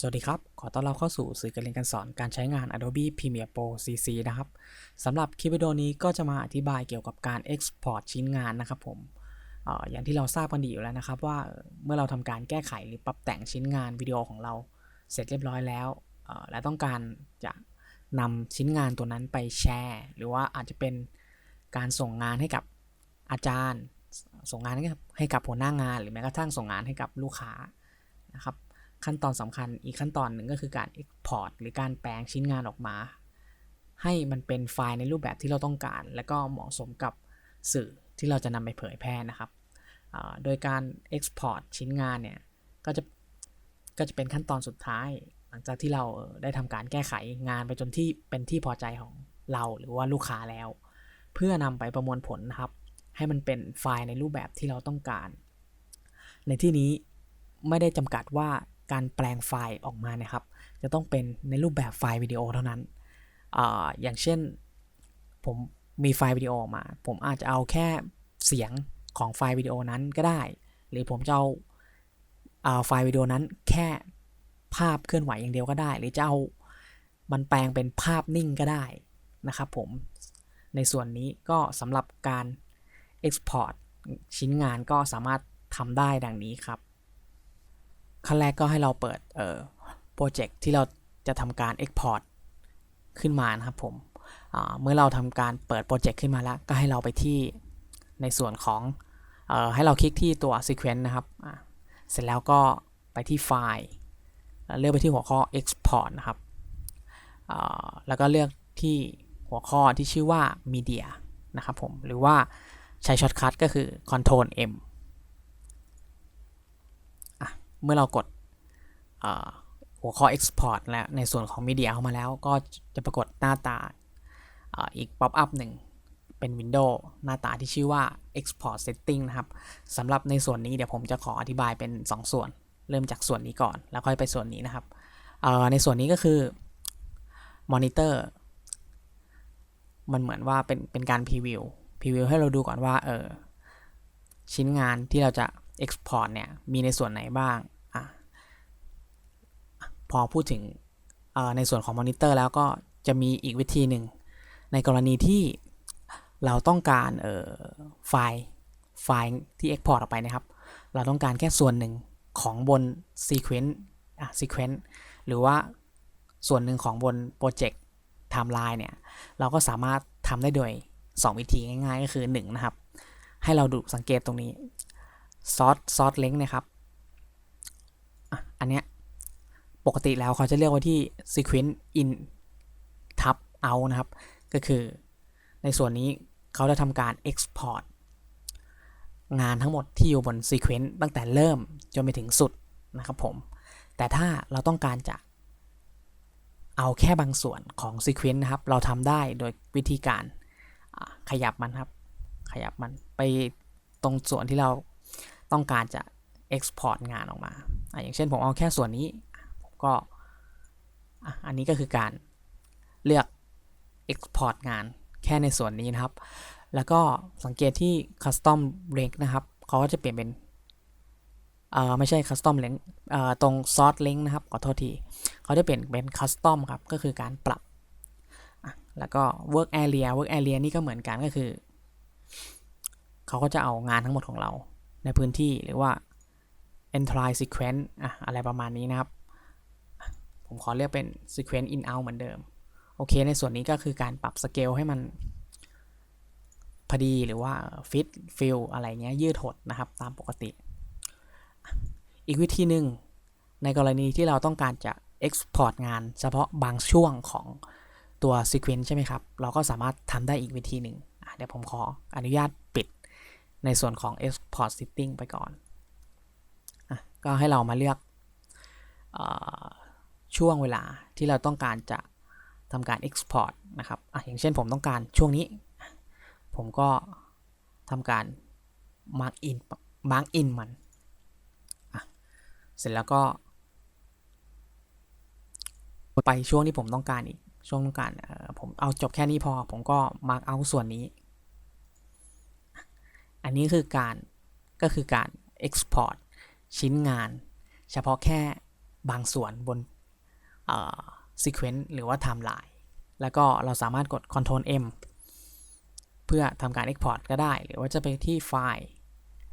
สวัสดีครับ ขอต้อนรับเข้าสู่สื่อการเรียนการสอนการใช้งาน Adobe Premiere Pro CC นะครับสำหรับคลิปวิดีโอนี้ก็จะมาอธิบายเกี่ยวกับการ Export ชิ้นงานนะครับผมออย่างที่เราทราบกันดีอยู่แล้วนะครับ ว่าเมื่อเราทำการแก้ไขหรือปรับแต่งชิ้นงานวิดีโอของเราเสร็จเรียบร้อยแล้ว และต้องการจะนำชิ้นงานตัวนั้นไปแชร์ หรือว่าอาจจะเป็นการส่งงานให้กับอาจารย์ ส่งงานให้กับหัวหน้างาน หรือแม้กระทั่งส่งงานให้กับลูกค้านะครับ ขั้นตอนสำคัญอีกขั้นตอนหนึ่งก็คือการ Export หรือการแปลงชิ้นงานออกมา ให้มันเป็นไฟล์ในรูปแบบที่เราต้องการ และก็เหมาะสมกับสื่อที่เราจะนำไปเผยแพร่นะครับ โดยการ Export ชิ้นงานเนี่ยก็จะก็จะเป็นขั้นตอนสุดท้าย หลังจากที่เราได้ทำการแก้ไขงานไปจนที่เป็นที่พอใจของเราหรือว่าลูกค้าแล้ว เพื่อนำไปประมวลผลนะครับ ให้มันเป็นไฟล์ในรูปแบบที่เราต้องการ ในที่นี้ไม่ได้จำกัดว่า การแปลงไฟล์ออกมานะครับ จะต้องเป็นในรูปแบบไฟล์วิดีโอเท่านั้นออย่างเช่นผมมีไฟล์วิดีโอออกมา ผมอาจจะเอาแค่เสียงของไฟล์วิดีโอนั้นก็ได้ หรือผมจะเอาเอาไฟล์วิดีโอนั้นแค่ภาพเคลื่อนไหวอย่างเดียวก็ได้ หรือจะเอามันแปลงเป็นภาพนิ่งก็ได้นะครับผมในส่วนนี้ก็สำหรับการ Export ชิ้นงานก็สามารถทำได้ดังนี้ครับ ขั้นแรกก็ให้เราเปิดเอ่อโปรเจกต์ที่เราจะทำการ Export ขึ้นมานะครับผมเมื่อเราทำการเปิดโปรเจกต์ขึ้นมาแล้ว ก็ให้เราไปที่ในส่วนของออให้เราคลิกที่ตัว Sequence นะครับ เสร็จแล้วก็ไปที่ไฟล์แล้วเลือกไปที่หัวข้อ Export นะครับแล้วก็เลือกที่หัวข้อที่ชื่อว่า Media นะครับผม หรือว่าใช้ช็อตคัทก็คือ Ctrl M อะ เมื่อเรากดหัวข้อ Export แล้วในส่วนของ Media เข้ามาแล้ว ก็จะปรากฏหน้าตาอ,อีกป๊อปอัพหนึ่งเป็น Windows หน้าตาที่ชื่อว่า Export Setting นะครับสำหรับในส่วนนี้เดี๋ยวผมจะขออธิบายเป็น 2 ส่วน เริ่มจากส่วนนี้ก่อน แล้วค่อยไปส่วนนี้นะครับในส่วนนี้ก็คือ Monitor มันเหมือนว่าเป็นเป็นการพรีวิวพรีวิวให้เราดูก่อนว่าเออชิ้นงานที่เราจะ Export เนี่ยมีในส่วนไหนบ้างอะพอพูดถึงในส่วนของมอนิเตอร์แล้วก็จะมีอีกวิธีหนึ่ง ในกรณีที่เราต้องการเอ่อไฟล์ไฟล์ที่ Export ออกไปนะครับ เราต้องการแค่ส่วนหนึ่งของบน Sequence อะ Sequence หรือว่าส่วนหนึ่งของบนโปรเจกต์ Timeline เนี่ย เราก็สามารถทำได้โดย 2 วิธีง่ายๆ ก็คือ 1 นะครับ ให้เราดูสังเกตตรงนี้ ซอสซอสเล้งนะครับ อันเนี้ยปกติแล้วเขาจะเรียกว่าที่ sequence in ทับ out นะครับ ก็คือในส่วนนี้เขาจะทำการ export งานทั้งหมดที่อยู่บน sequence ตั้งแต่เริ่มจนไปถึงสุดนะครับผม แต่ถ้าเราต้องการจะเอาแค่บางส่วนของ sequence นะครับ เราทำได้โดยวิธีการขยับมันครับ ขยับมันไปตรงส่วนที่เรา ต้องการจะ export งานออกมาออย่างเช่นผมเอาแค่ส่วนนี้ผมก็อันนี้ก็คือการเลือก export งานแค่ในส่วนนี้นะครับ แล้วก็สังเกตที่ custom link นะครับเขาก็จะเปลี่ยนเป็นเอ่อไม่ใช่ custom link เอ่อตรง source link นะครับขอโทษทีเขาจะเปลี่ยนเป็น custom ครับ ก็คือการปรับ แล้วก็ work area work area นี่ก็เหมือนกันก็คือ เขาก็จะเอางานทั้งหมดของเรา ในพื้นที่หรือว่า entry sequence อะอะไรประมาณนี้นะครับ ผมขอเรียกเป็น sequence in out เหมือนเดิม โอเค ในส่วนนี้ก็คือการปรับสเกลให้มัน พอดีหรือว่า fit fill อะไรเงี้ย ยืดหดนะครับ ตามปกติ อีกวิธีหนึ่งในกรณีที่เราต้องการจะ export งานเฉพาะบางช่วงของตัว sequence ใช่ไหมครับ เราก็สามารถทำได้อีกวิธีหนึ่งเดี๋ยวผมขออนุญาตปิด ในส่วนของ export setting ไปก่อนอก็ให้เรามาเลือกอช่วงเวลาที่เราต้องการจะทำการ export นะครับอะอย่างเช่นผมต้องการช่วงนี้ ผมก็ทำการ mark in mark in มัน เสร็จแล้วก็ไปช่วงที่ผมต้องการอีกช่วงต้องการผมเอาจบแค่นี้พอ ผมก็ mark out ส่วนนี้ อันนี้คือการก็คือการ export ชิ้นงาน เฉพาะแค่บางส่วนบน sequence หรือว่า timeline แล้วก็เราสามารถกด Ctrl M เพื่อทำการ Export ก็ได้ หรือว่าจะไปที่ไฟล์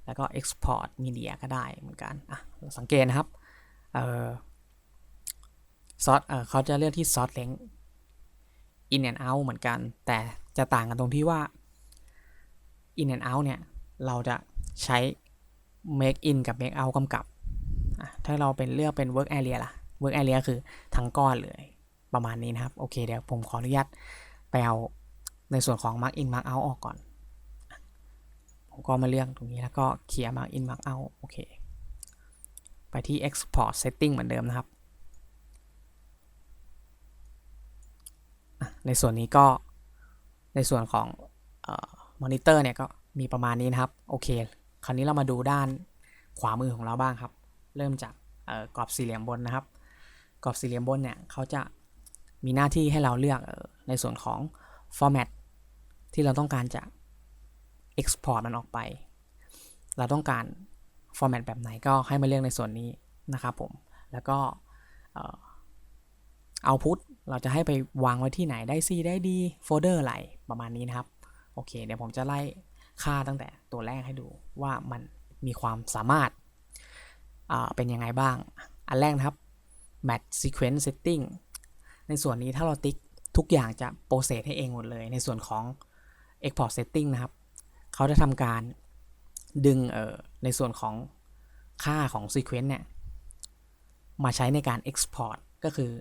แล้วก็ Export Media ก็ได้เหมือนกันอะสังเกตนะครับเอ่อซอสเออเขาจะเลือกที่ source length in and out เหมือนกัน แต่จะต่างกันตรงที่ว่า in and out เนี่ย เราจะใช้ make in กับ make out กำกับถ้าเราเป็นเลือกเป็น work area ล่ะ work area คือทั้งก้อนเลยประมาณนี้นะครับ โอเคเดี๋ยวผมขออนุญาตไปเอาในส่วนของ mark in mark out ออกก่อน ผมก็มาเลือกตรงนี้แล้วก็เคลียร์ mark in mark out โอเค ไปที่ export setting เหมือนเดิมนะครับ ในส่วนนี้ก็ในส่วนของมอนิเตอร์เนี่ยก็ มีประมาณนี้นะครับ โอเค คราวนี้เรามาดูด้านขวามือของเราบ้างครับ เริ่มจากกรอบสี่เหลี่ยมบนนะครับ กรอบสี่เหลี่ยมบนเนี่ยเขาจะมีหน้าที่ให้เราเลือกในส่วนของ format ที่เราต้องการจะ export มันออกไป เราต้องการ format แบบไหนก็ให้มาเลือกในส่วนนี้นะครับผม แล้วก็เอาพุทเราจะให้ไปวางไว้ที่ไหนได้ C ได้ดีโฟลเดอร์อะไรประมาณนี้นะครับ โอเค เดี๋ยวผมจะไล่ ค่าตั้งแต่ตัวแรกให้ดูว่ามันมีความสามารถเป็นยังไงบ้าง อันแรกนะครับ match sequence setting ในส่วนนี้ถ้าเราติ๊กทุกอย่างจะโปรเซสให้เองหมดเลย ในส่วนของ export setting นะครับ เขาจะทำการดึงเอ่อในส่วนของค่าของ sequence เนี่ย มาใช้ในการ export ก็คือ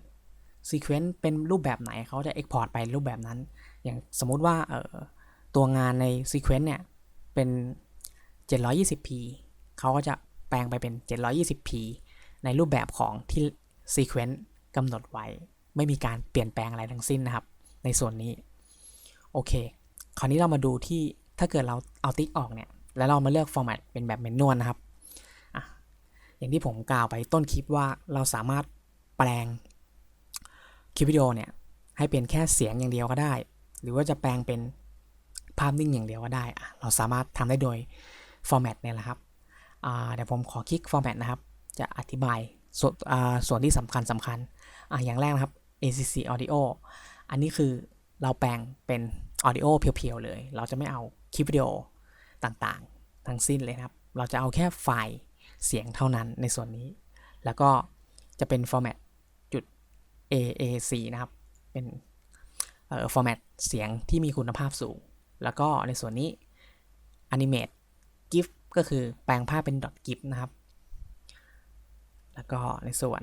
sequence เป็นรูปแบบไหนเขาจะ export ไปรูปแบบนั้น อย่างสมมติว่าเอ่อ ตัวงานใน sequence เนี่ย เป็น 720p เขาก็จะแปลงไปเป็น 720p ในรูปแบบของที่ sequence กำหนดไว้ ไม่มีการเปลี่ยนแปลงอะไรทั้งสิ้นนะครับ ในส่วนนี้ โอเค คราวนี้เรามาดูที่ถ้าเกิดเราเอาติ๊กออกเนี่ย แล้วเรามาเลือก format เป็นแบบเมนนวลนะครับอย่างที่ผมกล่าวไปต้นคลิปว่าเราสามารถแปลงคลิปวิดีโอเนี่ยให้เป็นแค่เสียงอย่างเดียวก็ได้ หรือว่าจะแปลงเป็น ภาพนิ่งอย่างเดียวก็ได้เราสามารถทำได้โดย format เนี่ยแหละครับเดี๋ยวผมขอคลิก format นะครับ จะอธิบายสส่วนที่สำคัญสำคัญออย่างแรกนะครับ ACC Audio อันนี้คือเราแปลงเป็น Audio เพียวๆเลย เราจะไม่เอาคลิปวิดีโอต่างๆ ทั้งสิ้นเลยครับ เราจะเอาแค่ไฟล์เสียงเท่านั้นในส่วนนี้ แล้วก็จะเป็น format จุด AAC นะครับ เป็นเอ่อ format เสียงที่มีคุณภาพสูง แล้วก็ในส่วนนี้ animate GIF ก็คือแปลงภาพเป็น .gif นะครับ แล้วก็ในส่วน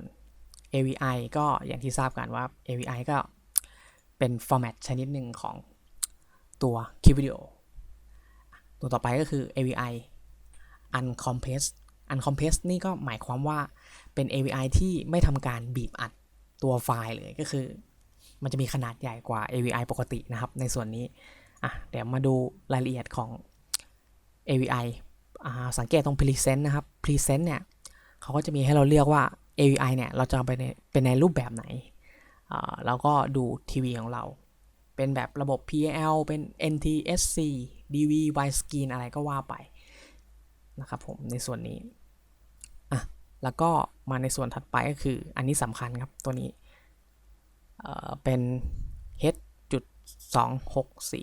AVI ก็อย่างที่ทราบกันว่า AVI ก็เป็นฟอร์แมตชนิดหนึ่งของตัวคลิปวิดีโอ ตัวต่อไปก็คือ AVI uncompressed uncompressed นี่ก็หมายความว่าเป็น AVI ที่ไม่ทำการบีบอัดตัวไฟล์เลยก็คือ มันจะมีขนาดใหญ่กว่า AVI ปกตินะครับ ในส่วนนี้ อะเดี๋ยวมาดูรายละเอียดของ AVI สังเกตตรง present นะครับ present เนี่ยเขาก็จะมีให้เราเลือกว่า AVI เนี่ยเราจะเอาไปในเป็นในรูปแบบไหนแล้วก็ดูทีวีของเรา เป็นแบบระบบ pl เป็น NTSC DV widescreen อะไรก็ว่าไปนะครับผมในส่วนนี้อะแล้วก็มาในส่วนถัดไปก็คืออันนี้สำคัญครับตัวนี้เป็น H.264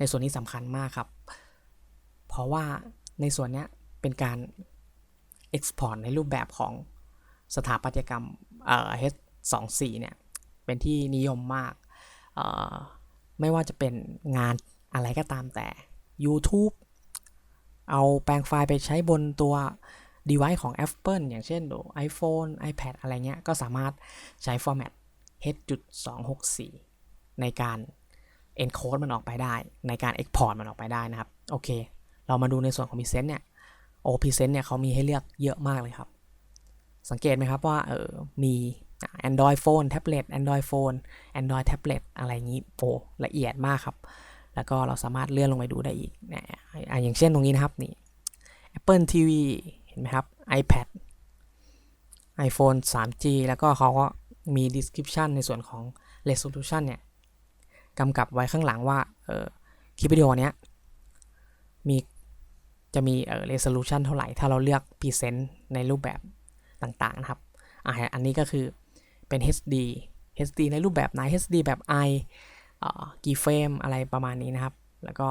ในส่วนนี้สำคัญมากครับ เพราะว่าในส่วนนี้เป็นการ Export ในรูปแบบของสถาปัตยกรรมเอ่อ H24 เนี่ย เป็นที่นิยมมากเอ่อไม่ว่าจะเป็นงานอะไรก็ตามแต่ YouTube เอาแปลงไฟล์ไปใช้บนตัว device ของ Apple อย่างเช่นดู iPhone iPad อะไรเงี้ย ก็สามารถใช้ format H.264 ในการ encode มันออกไปได้ในการ export มันออกไปได้นะครับ โอเค เรามาดูในส่วนของ Present เนี่ยโอ้ Present เนี่ยเขามีให้เลือกเยอะมากเลยครับ สังเกตไหมครับว่าเออมี Android Phone Tablet Android Phone Android Tablet อะไรอย่างนี้โอ้ละเอียดมากครับ แล้วก็เราสามารถเลื่อนลงไปดูได้อีกนะอย่างเช่นตรงนี้นะครับนี่ Apple TV เห็นไหมครับ iPad iPhone 3G แล้วก็เขาก็มี description ในส่วนของ resolution เนี่ย กำกับไว้ข้างหลังว่าเออคลิปวิดีโอเนี้ยมีจะมีเออ resolution เท่าไหร่ ถ้าเราเลือก present ในรูปแบบต่างๆ นะครับอะอันนี้ก็คือเป็น HD HD ในรูปแบบไหน HD แบบ I เอ่อกี่เฟรมอะไรประมาณนี้นะครับ แล้วก็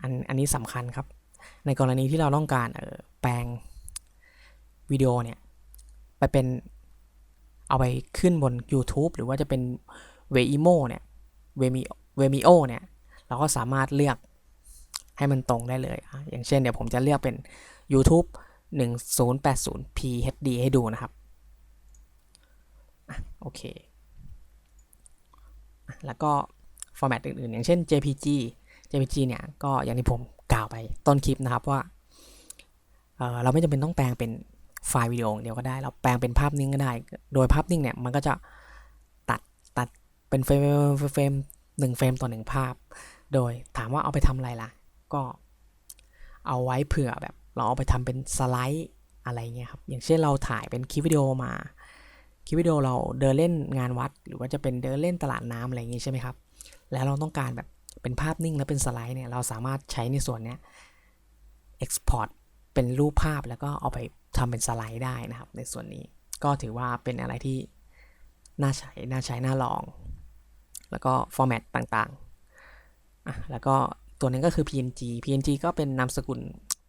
อันอันนี้สำคัญครับ ในกรณีที่เราต้องการเออแปลงวิดีโอเนี่ย ไปเป็นเอาไปขึ้นบน YouTube หรือว่าจะเป็น Vimeo เนี่ย Vimeo Vimeo เนี่ยเราก็สามารถเลือกให้มันตรงได้เลยอะอย่างเช่นเดี๋ยวผมจะเลือกเป็น YouTube 1080p HD ให้ดูนะครับอโอเค แล้วก็ฟอร์แมตอื่นๆ อย่างเช่น JPG JPG เนี่ย ก็อย่างที่ผมกล่าวไปต้นคลิปนะครับว่าเเราไม่จำเป็นต้องแปลงเป็นไฟล์วิดีโอเดียวก็ได้ เราแปลงเป็นภาพนิ่งก็ได้ โดยภาพนิ่งเนี่ย มันก็จะ เป็นเฟรมเฟรมหนึ่งเฟรมต่อหนึ่งภาพ โดยถามว่าเอาไปทำอะไรล่ะ ก็เอาไว้เผื่อแบบ เราเอาไปทำเป็นสไลด์อะไรเงี้ยครับ อย่างเช่นเราถ่ายเป็นคลิปวิดีโอมา คลิปวิดีโอเราเดินเล่นงานวัด หรือว่าจะเป็นเดินเล่นตลาดน้ำอะไรอย่างงี้ใช่ไหมครับ แล้วเราต้องการแบบเป็นภาพนิ่งแล้วเป็นสไลด์เนี่ย เราสามารถใช้ในส่วนเนี้ย export เป็นรูปภาพแล้วก็เอาไปทำเป็นสไลด์ได้นะครับ ในส่วนนี้ก็ถือว่าเป็นอะไรที่น่าใช้ น่าใช้ น่าลอง แล้วก็ฟอร์แมตต่างๆอะแล้วก็ตัวนี้ก็คือ PNG PNG ก็เป็นนามสกุล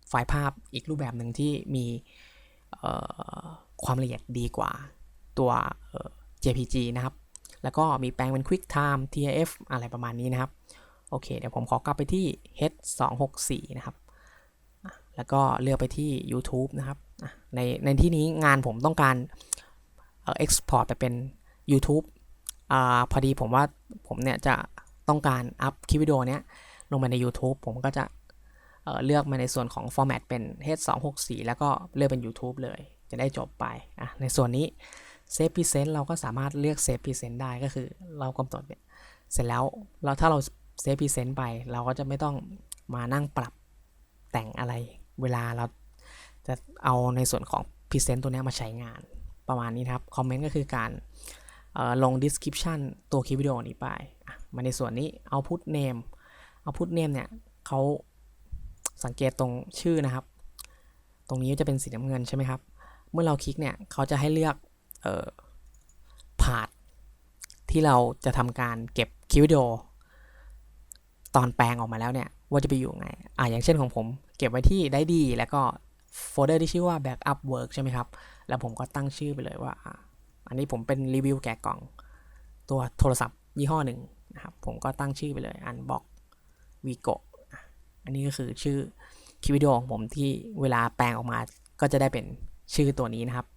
ไฟล์ภาพอีกรูปแบบหนึ่งที่มีความละเอียดดีกว่าตัว JPG นะครับ แล้วก็มีแปลงเป็น QuickTime TIFF อะไรประมาณนี้นะครับ โอเค เดี๋ยวผมขอกลับไปที่ H264 นะครับ แล้วก็เลือกไปที่ YouTube นะครับ ในในที่นี้งานผมต้องการ export ไปเป็น YouTube อพอดีผมว่าผมเนี่ยจะต้องการอัพคลิปวิดีโอเนี้ยลงมาใน YouTube ผมก็จะเเลือกมาในส่วนของ format เป็น H264 แล้วก็เลือกเป็น YouTube เลย จะได้จบไปอะในส่วนนี้ Save Present เราก็สามารถเลือก Save Present ได้ก็คือเรากำหนดเนี่ยเสร็จแล้วเราถ้าเรา Save Present ไป เราก็จะไม่ต้องมานั่งปรับแต่งอะไร เวลาเราจะเอาในส่วนของ Present ตัวนี้มาใช้งานประมาณนี้ครับคอมเมนต์ก็คือการ ลง description ตัวคลิปวิดีโอนี้ไปมาในส่วนนี้ output name output name เนี่ยเขาสังเกตตรงชื่อนะครับ ตรงนี้จะเป็นสีน้ำเงินใช่ไหมครับ เมื่อเราคลิกเนี่ยเขาจะให้เลือกเอ่อพาดที่เราจะทำการเก็บคลิปวิดีโอ ตอนแปลงออกมาแล้วเนี่ยว่าจะไปอยู่ไง อ่าอย่างเช่นของผมเก็บไว้ที่ได้ดี แล้วก็โฟลเดอร์ที่ชื่อว่า backup work ใช่ไหมครับ แล้วผมก็ตั้งชื่อไปเลยว่า อันนี้ผมเป็นรีวิวแกะกล่อง ตัวโทรศัพท์ยี่ห้อหนึ่งนะครับ ผมก็ตั้งชื่อไปเลยอันบอกวีโกอันนี้ก็คือชื่อคลิปวิดีโอของผมที่เวลาแปลงออกมาก็จะได้เป็นชื่อตัวนี้นะครับ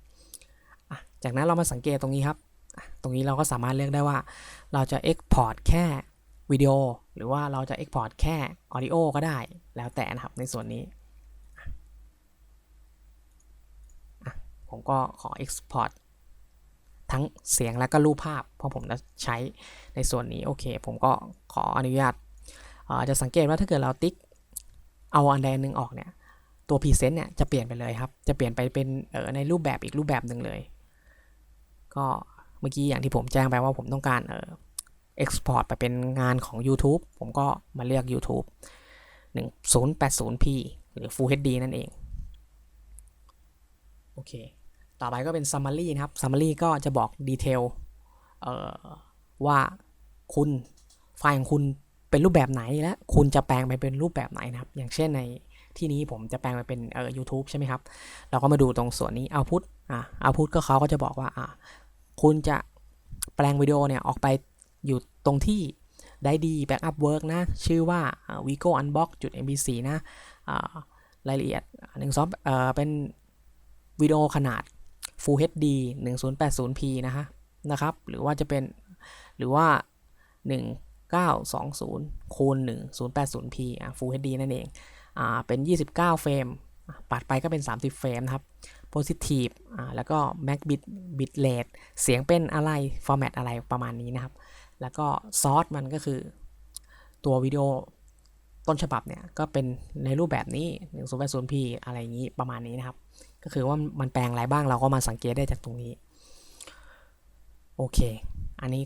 จากนั้นเรามาสังเกตตรงนี้ครับ ตรงนี้เราก็สามารถเลือกได้ว่า เราจะ Export แค่วิดีโอ หรือว่าเราจะ Export แค่ Audio ก็ได้ แล้วแต่นะครับในส่วนนี้ ผมก็ขอ Export ทั้งเสียงและก็รูปภาพ เพราะผมจะใช้ในส่วนนี้โอเค ผมก็ขออนุญาตจะสังเกตว่าถ้าเกิดเราติ๊กเอาอันใดหนึ่งออกเนี่ยตัวพรีเซนต์เนี่ยจะเปลี่ยนไปเลยครับ จะเปลี่ยนไปเป็นในรูปแบบอีกรูปแบบหนึ่งเลย ก็เมื่อกี้อย่างที่ผมแจ้งไปว่าผมต้องการเออ export ไปเป็นงานของ YouTube ผมก็มาเลือก YouTube 1080p หรือ Full HD นั่นเอง โอเค ต่อไปก็เป็น summary นะครับ summary ก็จะบอกดีเทลว่าคุณไฟล์ของคุณเป็นรูปแบบไหนและคุณจะแปลงไปเป็นรูปแบบไหนนะครับ อย่างเช่นในที่นี้ผมจะแปลงไปเป็นเอ่อ YouTube ใช่ไหมครับ เราก็มาดูตรงส่วนนี้ output อ่า output ก็เขาก็จะบอกว่าอ่าคุณจะแปลงวิดีโอเนี่ยออกไปอยู่ตรงที่ได้ดี backup work นะ ชื่อว่า vigo unbox mp4 นะรายละเอียดหนึ่งซอฟเอ่อเป็นวิดีโอขนาด full hd 1080p นะฮะนะครับ หรือว่าจะเป็นหรือว่า 1920คูณ 1080p อะ full hd นั่นเองอ่าเป็น 29 เฟรมปัดไปก็เป็น 30 เฟรมนะครับ positive อ่าแล้วก็ max bit bit rate เสียงเป็นอะไร format อะไรประมาณนี้นะครับ แล้วก็ source มันก็คือตัววิดีโอต้นฉบับเนี่ยก็เป็นในรูปแบบนี้ 1080p อะไรอย่างนี้ประมาณนี้นะครับ ก็คือว่ามันแปลงอะไรบ้างเราก็มาสังเกตได้จากตรงนี้ โอเค อันนี้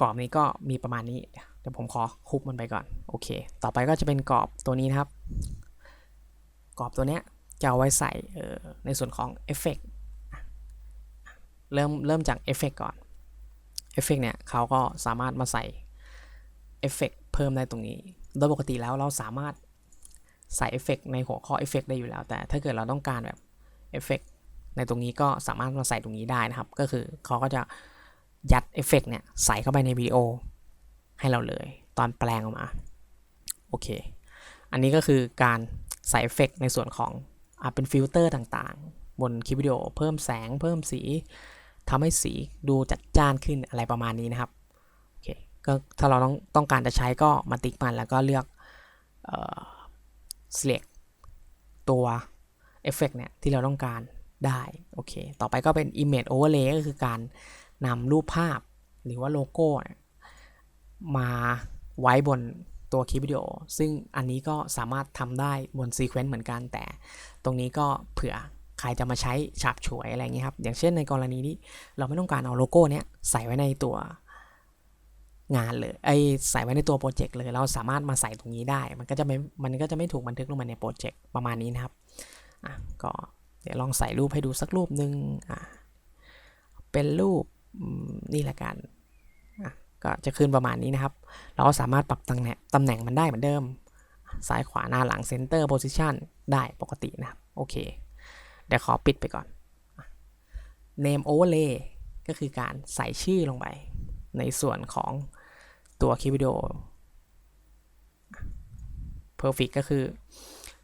กรอบนี้ก็มีประมาณนี้ เดี๋ยวผมขอคุบมันไปก่อน โอเค ต่อไปก็จะเป็นกรอบตัวนี้นะครับ กรอบตัวเนี้ยจะเอาไว้ใส่ในส่วนของเอฟเฟกเริ่มเริ่มจากเอฟเฟกก่อนเอฟเฟกเนี่ยเขาก็สามารถมาใส่เอฟเฟกเพิ่มได้ตรงนี้ โดยปกติแล้วเราสามารถใส่เอฟเฟกในหัวข้อเอฟเฟกได้อยู่แล้ว แต่ถ้าเกิดเราต้องการแบบ เอฟเฟกในตรงนี้ก็สามารถมาใส่ตรงนี้ได้นะครับ ก็คือเขาก็จะยัดเอฟเฟกเนี่ยใส่เข้าไปในวิดีโอให้เราเลย ตอนแปลงออกมา โอเค อันนี้ก็คือการใส่เอฟเฟกในส่วนของอเป็นฟิลเตอร์ต่างๆ บนคลิปวิดีโอ เพิ่มแสง เพิ่มสีทำให้สีดูจัดจ้านขึ้นอะไรประมาณนี้นะครับโอเคก็ถ้าเราต้องต้องการจะใช้ก็มาติ๊กมันแล้วก็เลือกเอ่อ select ตัว เอฟเฟกเนี่ยที่เราต้องการได้ โอเค ต่อไปก็เป็น image overlay ก็คือการนำรูปภาพหรือว่าโลโก้ มาไว้บนตัวคลิปวิดีโอ ซึ่งอันนี้ก็สามารถทำได้บนซีเควนต์เหมือนกัน แต่ตรงนี้ก็เผื่อใครจะมาใช้ฉาบฉวยอะไรเงี้ยครับ อย่างเช่นในกรณีนี้เราไม่ต้องการเอาโลโก้เนี้ยใส่ไว้ในตัวงานเลยไอใส่ไว้ในตัวโปรเจกต์เลย เราสามารถมาใส่ตรงนี้ได้ มันก็จะไม่ มันก็จะไม่ถูกบันทึกลงมาในโปรเจกต์ประมาณนี้นะครับ อะก็เดี๋ยวลองใส่รูปให้ดูสักรูปหนึ่งอะเป็นรูปนี่ละกันอะก็จะขึ้นประมาณนี้นะครับ เราก็สามารถปรับตำแหน่งตำแหน่งมันได้เหมือนเดิม ซ้ายขวาหน้าหลังเซนเตอร์โพซิชันได้ปกตินะครับ โอเค เดี๋ยวขอปิดไปก่อน name overlay ก็คือการใส่ชื่อลงไป ในส่วนของตัวคลิปวิดีโอ perfect ก็คือ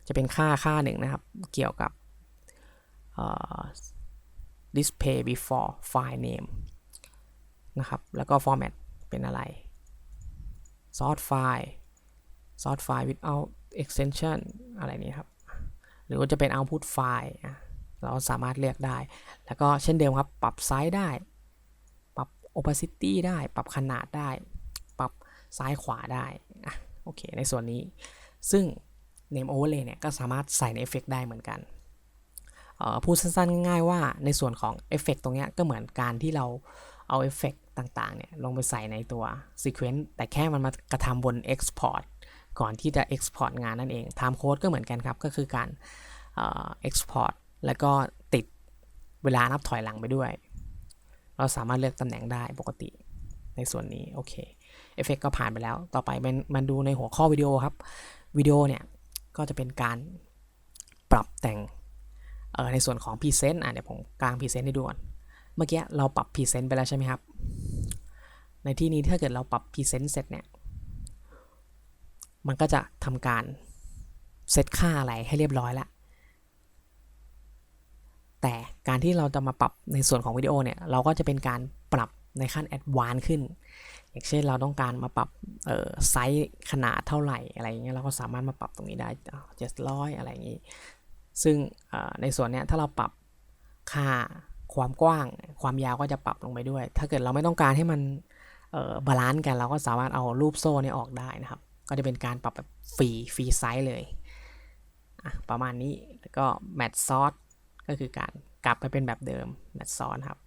จะเป็นค่าค่าหนึ่งนะครับ เกี่ยวกับ display before file name นะครับ แล้วก็ format เป็นอะไร source file source file without extension อะไรนี้ครับ หรือว่าจะเป็น output file เราสามารถเลือกได้ แล้วก็เช่นเดิมครับ ปรับไซส์ได้ ปรับ opacity ได้ ปรับขนาดได้ ปรับซ้ายขวาได้ อะ โอเค ในส่วนนี้ ซึ่ง name overlay เนี่ยก็สามารถใส่ในเอฟเฟกได้เหมือนกันพูดสั้นๆง่ายๆว่าในส่วนของเอฟเฟกตรงนี้ก็เหมือนการที่เราเอาเอฟเฟกต่างๆเนี่ยลงไปใส่ในตัว sequence แต่แค่มันมากระทำบน export ก่อนที่จะ export งานนั่นเอง time code ก็เหมือนกันครับ ก็คือการเอ่อ export แล้วก็ติดเวลานับถอยหลังไปด้วย เราสามารถเลือกตำแหน่งได้ปกติในส่วนนี้ โอเคเอฟเฟกก็ผ่านไปแล้ว ต่อไปมันมันดูในหัวข้อวิดีโอครับวิดีโอเนี่ย ก็จะเป็นการปรับแต่งในส่วนของ Present อะเดี๋ยวผมกลาง Present ให้ดูก่อน เมื่อกี้เราปรับ Present ไปแล้วใช่ไหมครับ ในที่นี้ถ้าเกิดเราปรับ Present เสร็จเนี่ย มันก็จะทำการเซตค่าอะไรให้เรียบร้อยแล้ว แต่การที่เราจะมาปรับในส่วนของวิดีโอเนี่ย เราก็จะเป็นการปรับ ในขั้นแอดวานขึ้น อย่างเช่นเราต้องการมาปรับไซส์ขนาดเท่าไหร่อะไรอย่างเงี้ยเราก็สามารถมาปรับตรงนี้ได้เจ็ดร้อยอะไรอย่างงี้ ซึ่งในส่วนเนี้ยถ้าเราปรับค่าความกว้าง ความยาวก็จะปรับลงไปด้วย ถ้าเกิดเราไม่ต้องการให้มันบาลานซ์กันเราก็สามารถเอารูปโซ่เนี่ยออกได้นะครับ ก็จะเป็นการปรับแบบฟรีฟรีไซส์เลยประมาณนี้แล้วก็แมทซอสก็คือการกลับไปเป็นแบบเดิมแมทซอสครับ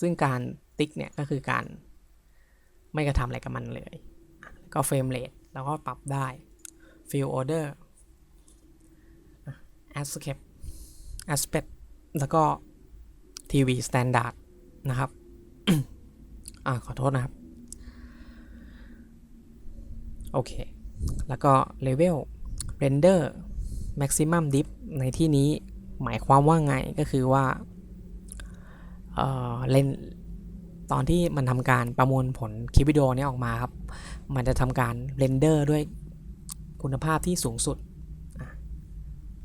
ซึ่งการติ๊กเนี่ยก็คือการไม่กระทำอะไรกับมันเลยลก็เฟรมเรทแล้วก็ปรับได้ fill order อะ aspect aspect แล้วก็ TV standard นะครับ อ่าขอโทษนะครับ โอเค แล้วก็ level render maximum dip ในที่นี้หมายความว่าไงก็คือว่า เลนตอนที่มันทำการประมวลผลคลิปวิดีโอนี้ออกมาครับ มันจะทำการเรนเดอร์ด้วยคุณภาพที่สูงสุด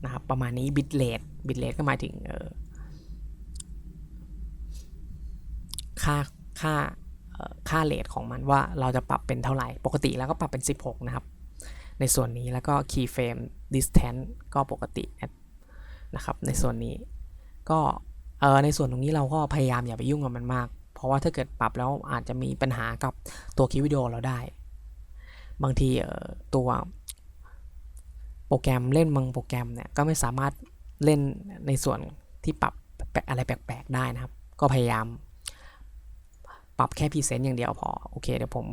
นะครับประมาณนี้บิตเลทบิตเลทก็หมายถึงค่าค่าค่าเลทของมันว่าเราจะปรับเป็นเท่าไหร่ ปกติแล้วก็ปรับเป็น 16 นะครับ ในส่วนนี้แล้วก็ keyframe distance ก็ปกตินะครับ ในส่วนนี้ก็ เออในส่วนตรงนี้เราก็พยายามอย่าไปยุ่งกับมันมาก เพราะว่าถ้าเกิดปรับแล้วอาจจะมีปัญหากับตัวคลิปวิดีโอเราได้ บางทีตัวโปรแกรมเล่นบางโปรแกรมเนี่ยก็ไม่สามารถเล่นในส่วนที่ปรับอะไรแปลกๆได้นะครับ ก็พยายามปรับแค่พรีเซนต์อย่างเดียวพอโอเคเดี๋ยวผม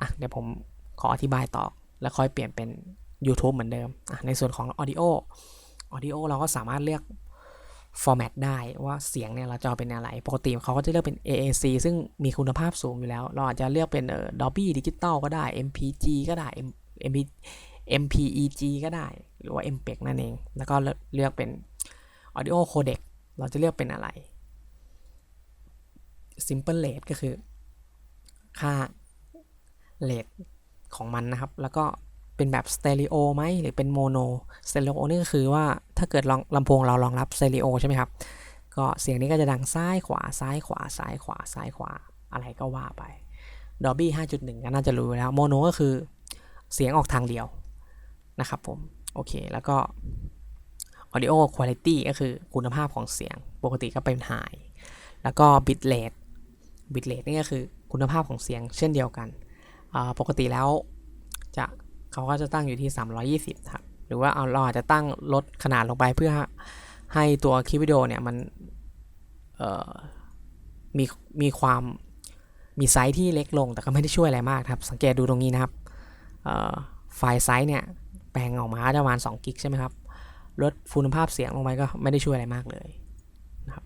อะเดี๋ยวผมขออธิบายต่อ แล้วค่อยเปลี่ยนเป็น YouTube เหมือนเดิมอะในส่วนของ Audio Audio เราก็สามารถเลือก format ได้ว่าเสียงเนี่ยเราจะเอเป็นอะไร ปกติเขาก็จะเลือกเป็น AAC ซึ่งมีคุณภาพสูงอยู่แล้ว เราอาจจะเลือกเป็นเอ่อ Dolby Digital ก็ได้ MPG ก็ได้ MP MPEG ก็ได้ หรือว่า MPEG นั่นเอง แล้วก็เลือกเป็น Audio Codec เราจะเลือกเป็นอะไร Simple Rate ก็คือ ค่า rate ของมันนะครับ แล้วก็ เป็นแบบสเตอริโอไหมหรือเป็นโมโนสเตอริโอนี่ก็คือว่าถ้าเกิดลองลำโพงเรารองรับสเตอริโอใช่ไหมครับ ก็เสียงนี้ก็จะดังซ้ายขวาซ้ายขวาซ้ายขวาซ้ายขวาอะไรก็ว่าไป Dolby 5.1 ก็น่าจะรู้แล้วโมโนก็คือเสียงออกทางเดียวนะครับผม โอเค แล้วก็ Audio Quality ก็คือคุณภาพของเสียงปกติก็เป็น High แล้วก็ Bit Rate Bit Rate นี่ก็คือคุณภาพของเสียงเช่นเดียวกัน ปกติแล้ว เขาก็จะตั้งอยู่ที่ 320 ครับ หรือว่าเอาเราอาจจะตั้งลดขนาดลงไปเพื่อให้ตัวคลิปวิดีโอเนี่ยมันมีมีความมีไซส์ที่เล็กลงแต่ก็ไม่ได้ช่วยอะไรมากครับ สังเกตดูตรงนี้นะครับไฟล์ไซส์เนี่ยแปลงออกมาประมาณ2กิกใช่ไหมครับ ลดคุณภาพเสียงลงไปก็ไม่ได้ช่วยอะไรมากเลยนะครับ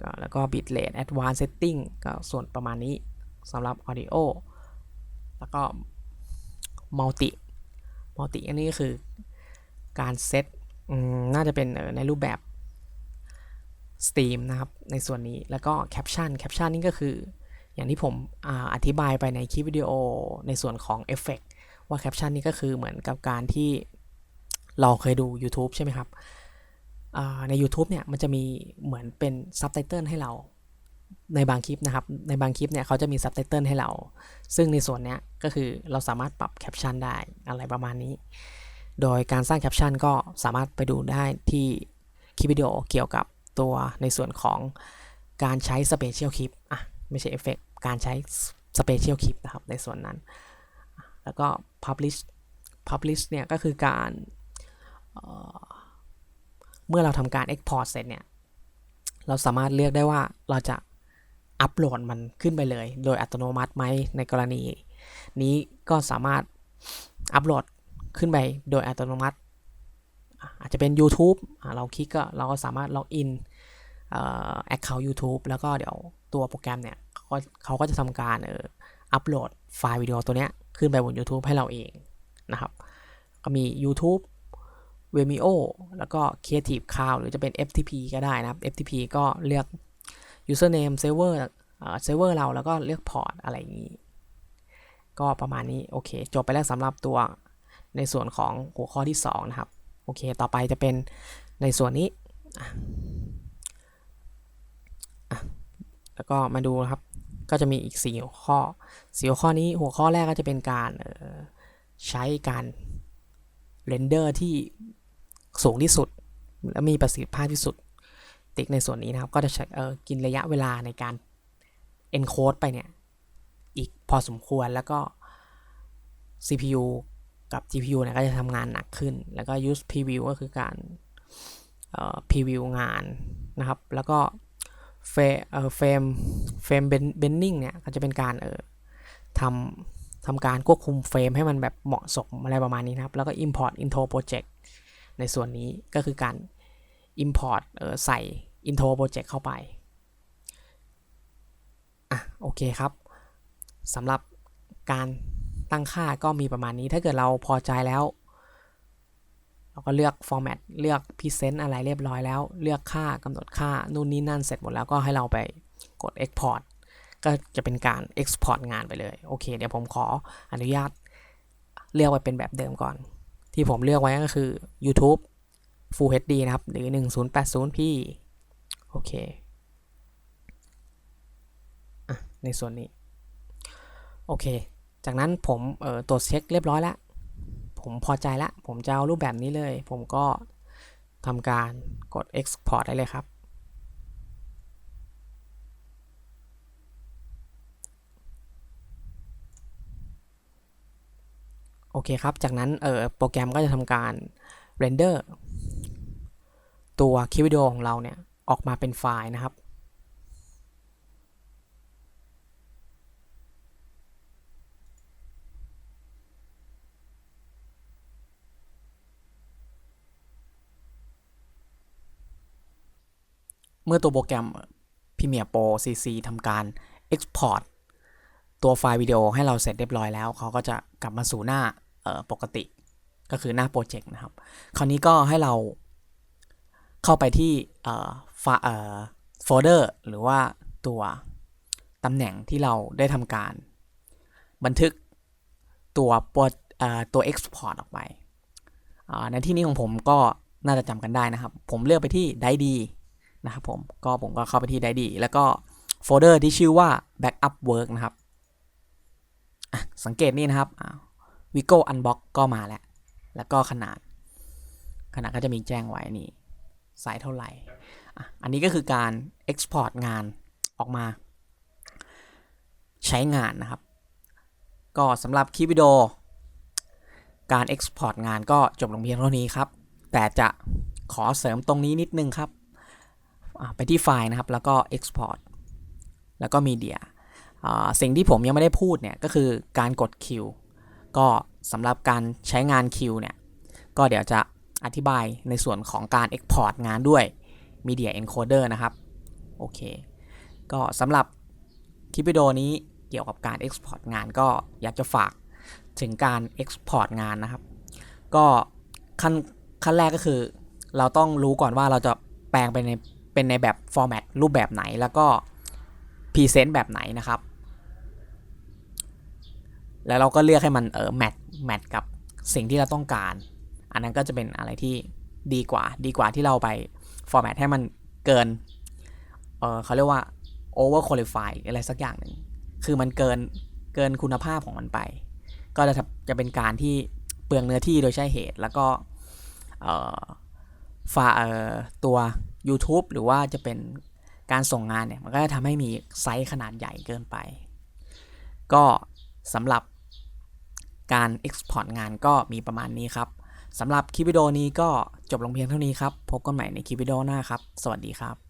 ก็แล้วก็ bit rate advanced setting ก็ส่วนประมาณนี้สำหรับ audio แล้วก็ มัลติมัลติอันนี้ก็คือการเซตน่าจะเป็นในรูปแบบ Steam นะครับ ในส่วนนี้แล้วก็แคปชั่นแคปชั่นนี่ก็คือ อย่างที่ผมออธิบายไปในคลิปวิดีโอในส่วนของเอฟเฟกว่าแคปชั่นนี่ก็คือเหมือนกับการที่เราเคยดู YouTube ใช่ไหมครับใน YouTube เนี่ยมันจะมีเหมือนเป็นซับไตเติลให้เรา ในบางคลิปนะครับ ในบางคลิปเนี่ยเขาจะมีซับไตเติลให้เรา ซึ่งในส่วนเนี้ยก็คือเราสามารถปรับแคปชั่นได้อะไรประมาณนี้ โดยการสร้างแคปชั่นก็สามารถไปดูได้ที่คลิปวิดีโอเกี่ยวกับตัวในส่วนของการใช้สเปเชียลคลิปอะไม่ใช่เอฟเฟกการใช้สเปเชียลคลิปนะครับในส่วนนั้น แล้วก็ publish publish เนี่ยก็คือการเเมื่อเราทำการ export เสร็จเนี่ย เราสามารถเลือกได้ว่าเราจะ อัปโหลดมันขึ้นไปเลย โดยอัตโนมัติไหมในกรณี นี้ก็สามารถอัปโหลดขึ้นไปโดยอัตโนมัติ อาจจะเป็น YouTube เราคลิกก็เราก็สามารถล็อกอินแอคเคาท์ YouTube แล้วก็เดี๋ยวตัวโปรแกรมเนี่ยเขาเขาก็จะทำการเอออัปโหลดไฟล์วิดีโอตัวเนี้ยขึ้นไปบน YouTube ให้เราเองนะครับ ก็มี YouTube Vimeo แล้วก็ Creative Cloud หรือจะเป็น FTP ก็ได้นะครับ FTP ก็เลือก username server เซิร์ฟเวอร์เราแล้วก็เลือกพอร์ตอะไรอย่างนี้ ก็ประมาณนี้โอเค จบไปแล้วสำหรับตัวในส่วนของหัวข้อที่ 2 นะครับ โอเค ต่อไปจะเป็นในส่วนนี้ แล้วก็มาดูนะครับ ก็จะมีอีก4หัวข้อ4หัวข้อนี้หัวข้อแรกก็จะเป็นการใช้การเรนเดอร์ที่สูงที่สุด และมีประสิทธิภาพที่สุด ติ๊กในส่วนนี้นะครับ ก็จะใช้กินระยะเวลาในการ encode ไปเนี่ย อีกพอสมควรแล้วก็ CPU กับ GPU เนี่ยก็จะทำงานหนักขึ้น แล้วก็ use preview ก็คือการ preview งานนะครับ แล้วก็เฟเฟรมเฟรมเบนนิ่งเนี่ยก็จะเป็นการเออทำทำการควบคุมเฟรมให้มันแบบเหมาะสมอะไรประมาณนี้นะครับ แล้วก็ import into project ในส่วนนี้ก็คือการ import เออใส่ intro project เข้าไป อะ โอเคครับสำหรับการตั้งค่าก็มีประมาณนี้ถ้าเกิดเราพอใจแล้ว เราก็เลือก format เลือก present อะไรเรียบร้อยแล้ว เลือกค่ากำหนดค่า นู่นนี่นั่นเสร็จหมดแล้วก็ให้เราไปกด export ก็จะเป็นการ export งานไปเลย โอเค เดี๋ยวผมขออนุญาตเลือกไว้เป็นแบบเดิมก่อน ที่ผมเลือกไว้ก็คือ YouTube Full HD นะครับ หรือ 1080p โอเคในส่วนนี้ โอเค จากนั้นผมเอ่อตรวจเช็คเรียบร้อยแล้วผมพอใจแล้วผมจะเอารูปแบบนี้เลย ผมก็ทำการกด export ได้เลยครับ โอเคครับ จากนั้นเออโปรแกรมก็จะทำการ render ตัวคลิปวิดีโอของเราเนี่ยออกมาเป็นไฟล์นะครับ เมื่อตัวโปรแกรม Premiere Pro CC ทำการ Export ตัวไฟล์วิดีโอให้เราเสร็จเรียบร้อยแล้ว เขาก็จะกลับมาสู่หน้าออปกติก็คือหน้าโปรเจกต์นะครับ คราวนี้ก็ให้เรา เข้าไปที่เอ่อไฟลเอ่อโฟลเดอร์หรือว่าตัวตำแหน่งที่เราได้ทำการ บันทึกตัวโปรเอ่อตัว Export ออกไป ในที่นี้ของผมก็น่าจะจำกันได้นะครับ ผมเลือกไปที่ไดดีนะครับผม ก็ผมก็เข้าไปที่ไดดีแล้วก็โฟลเดอร์ที่ชื่อว่า Backup Work นะครับสังเกตนี่นะครับวิโก้อันบ็อกก็มาแล้ว แล้วก็ขนาด ขนาดก็จะมีแจ้งไว้นี่ ไซส์เท่าไหร่ อันนี้ก็คือการ Export งานออกมาใช้งานนะครับ ก็สำหรับคลิปวิดีโอ การ Export งานก็จบลงเพียงเท่านี้ครับ แต่จะขอเสริมตรงนี้นิดนึงครับ ไปที่ไฟล์นะครับ แล้วก็ Export แล้วก็ Media สิ่งที่ผมยังไม่ได้พูดเนี่ยก็คือการกดคิวก็สำหรับการใช้งานคิวเนี่ย ก็เดี๋ยวจะ อธิบายในส่วนของการ Export งานด้วย Media Encoder นะครับ โอเค ก็สำหรับคลิปวิดีโอนี้เกี่ยวกับการ Export งานก็อยากจะฝากถึงการ Export งานนะครับ ก็ขั้นขั้นแรกก็คือ เราต้องรู้ก่อนว่าเราจะแปลงไปในเป็นในแบบฟอร์แมตรูปแบบไหนแล้วก็พรีเซนต์แบบไหนนะครับ แล้วเราก็เลือกให้มันเออแมทแมทกับสิ่งที่เราต้องการ อันนั้นก็จะเป็นอะไรที่ดีกว่า ดีกว่าที่เราไปฟอร์แมตให้มันเกินเออเขาเรียกว่า over qualify อะไรสักอย่างหนึ่งคือมันเกินเกินคุณภาพของมันไป ก็จะจะเป็นการที่เปลืองเนื้อที่โดยใช่เหตุแล้วก็เอ่อฝาตัว YouTube หรือว่าจะเป็นการส่งงานเนี่ย มันก็จะทำให้มีไซส์ขนาดใหญ่เกินไป ก็สำหรับการ Export งานก็มีประมาณนี้ครับ สำหรับคลิปวิดีโอนี้ก็จบลงเพียงเท่านี้ครับ พบกันใหม่ในคลิปวิดีโอหน้าครับ สวัสดีครับ